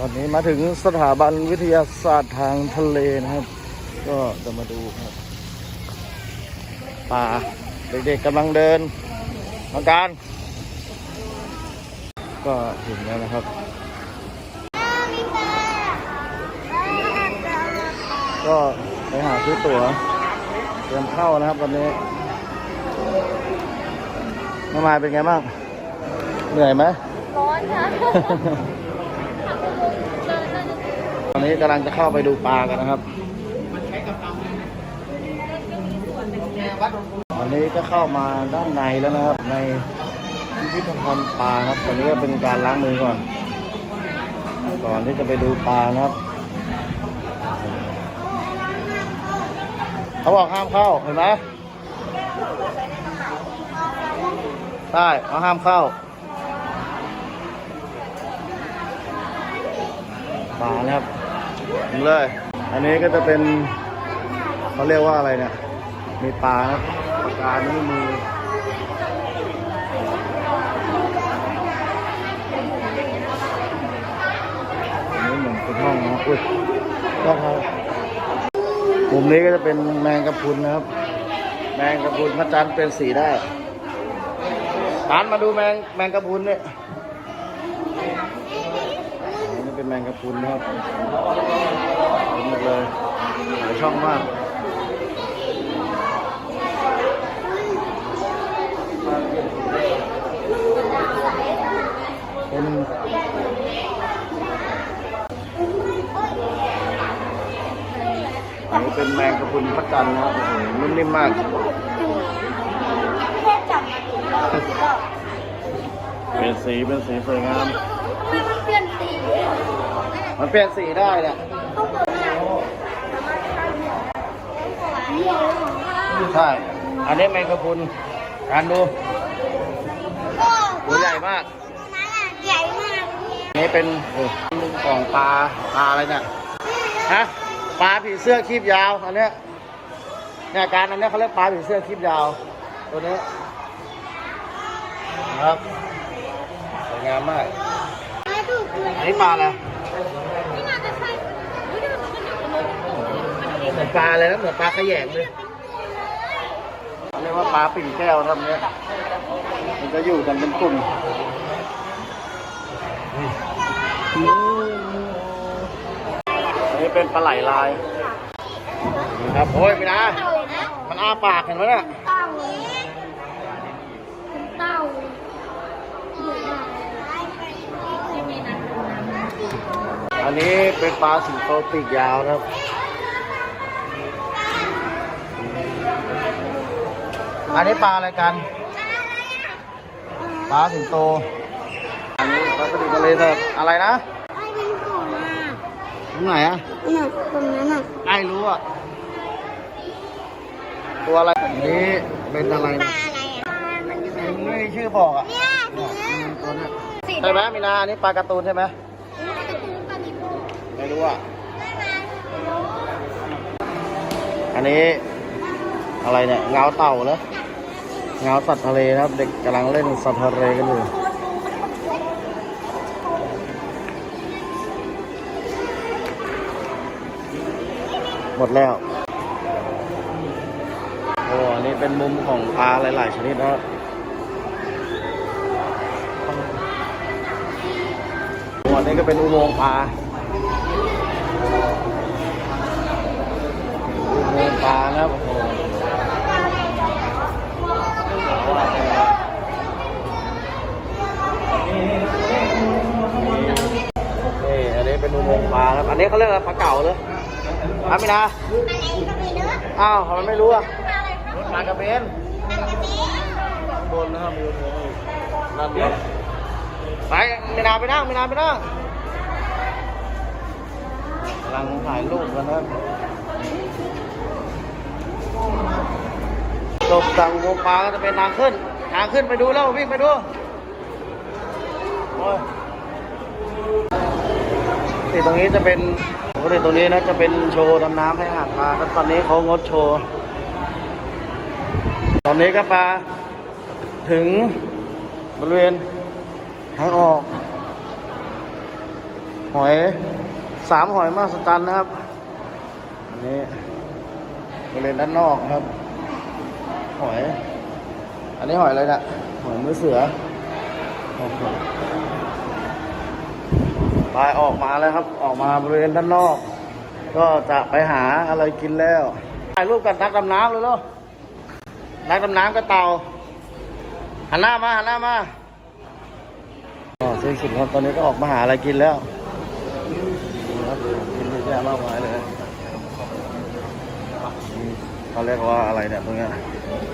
ตอนนี้มาถึงสถาบันวิทยาศาสตร์ทางทะเลนะครับ ก็จะมาดูครับป่าเด็กๆกำลังเดินมาการ ก็ถึงแล้วนะครับ ก็ไปหาซื้อตั๋วเตรียมเข้านะครับวันนี้น้องมาเป็นไงบ้าง เหนื่อยไหมร้อนค่ะ นี้กำลังจะเข้าไปดูปลากันนะครับวันนี้ก็เข้ามาด้านในแล้วนะครับ ในพิพิธภัณฑ์ปลาครับตอนนี้ก็เป็นการล้างมือก่อน ก่อนที่จะไปดูปลานะครับ เขาบอกห้ามเข้าเห็นไหมใช่เขาห้ามเข้าปลานะครับ เลย อันนี้ก็จะเป็นเขาเรียกว่าอะไรเนี่ย มีปลาครับปากานี่มืออันนี้เหมือนเป็นห้องนะอุ้ยก็เขามุมนี้ก็จะเป็นแมงกะพรุนนะครับ แมงกะพรุนพระจันทร์เป็นสีได้ตานมาดูแมงแมงกะพรุนเนี่ย แมงกะพรุนนะครับเต็มหมดเลยหลายช่องมากเป็นอันนี้เป็นแมงกะพรุนพระจันทร์นะครับโอ้โหนุ่มนิ่มมากแค่จับมาถึงรอบก็เป็นสีเป็นสีสวยงามคือเปลี่ยนสี มันเปลี่ยนสีได้เนี่ยต้องเปิดหน้าสามารถทำเนี่ยใช่ อันนี้แมงกะพรุนการดูก็ตัวใหญ่มากนั้นอะใหญ่มากอันนี้เป็นโอ้มุมของปลาปลาอะไรเนี่ย ฮะ ปลาผีเสื้อคีบยาว อันเนี้ยเนี่ยการอันเนี้ยเขาเรียกปลาผีเสื้อคีบยาว ตัวนี้นะครับสวยงามมากไม่ถูกเลย อันนี้ปลาอะไรนี่น่าจะใช่ไม่ได้มันอยู่ในเหมือนปลาอะไรนะเหมือนปลาขยงเลยเขาเรียกว่าปลาปิ่งแก้วทำเนี้ยมันจะอยู่กันเป็นกลุ่มอันนี้เป็นปลาไหลลายนะครับโอ้ยไม่นะเต่านะมันอ้าปากเห็นไหมเนี่ย เต่าเต่า อันนี้เป็นปลาสิงโตปีกยาวนะครับ อันนี้ปลาอะไรกัน ปลาสิงโต อันนี้ปลาสลิดทะเลเถิดอะไรนะไอ้เป็นของอะตรงไหนอะเนี่ยตรงนั้นอะไอ้รู้อะตัวอะไรอันนี้เป็นอะไรปนะลาอะไรอะมันอยู่ไหนไม่มีชื่อบอกอะเนี่ยเนี่ยอืมตัวเนี้ยสีใช่ไหมมีนาอันนี้ปลาการ์ตูนใช่ไหม การ์ตูนปลาดิบ ไม่รู้อะอันนี้อะไรเนี่ยเงาเต่าเหรอเงาสัตว์ทะเลนะครับ เด็กกำลังเล่นสัตว์ทะเลกันอยู่หมดแล้วโอ้อันนี้เป็นมุมของปลาหลาย ๆ ชนิดนะครับโอ้อันนี้ก็เป็นอุโมงค์ปลา อุโมงค์ปลานะครับโอ้โหนี่อันนี้เป็นอุโมงค์ปลาครับ อันนี้เขาเรียกอะไรปลาเก่าเลยอามินาอ้าวทำไมไม่รู้อะปลากระเบนข้างบนนะครับมีอุโมงค์อีกนั่นเดียวไปมินาไปนั่งมินาไปนั่งกำลังถ่ายรูปกันนะครับจบจากอุโมงค์ปลาก็จะเป็นทางขึ้น ทางขึ้นไปดูแล้ววิ่งไปดูโอ้ย ที่ตรงนี้จะเป็นปกติตรงนี้นะจะเป็นโชว์ดำน้ำให้หาปลาแต่ตอนนี้เขางดโชว์ ตอนนี้ก็ปลาถึงบริเวณทางออก หอยสามหอยมาสตันนะครับ อันนี้บริเวณด้านนอกครับ หอย อันนี้หอยอะไรนะหอยมือเสือโอเค ไปออกมาแล้วครับ ออกมาบริเวณด้านนอก ก็จะไปหาอะไรกินแล้วถ่ายรูปกันนักดำน้ำเลยเนาะนักดำน้ำก็เต่าหันหน้ามาหันหน้ามาอ๋อสิ้นสุดครับตอนนี้ก็ออกมาหาอะไรกินแล้วครับกินเยอะแยะมากมายเลยเขาเรียกว่าอะไรเนี่ยตรงเนี้ย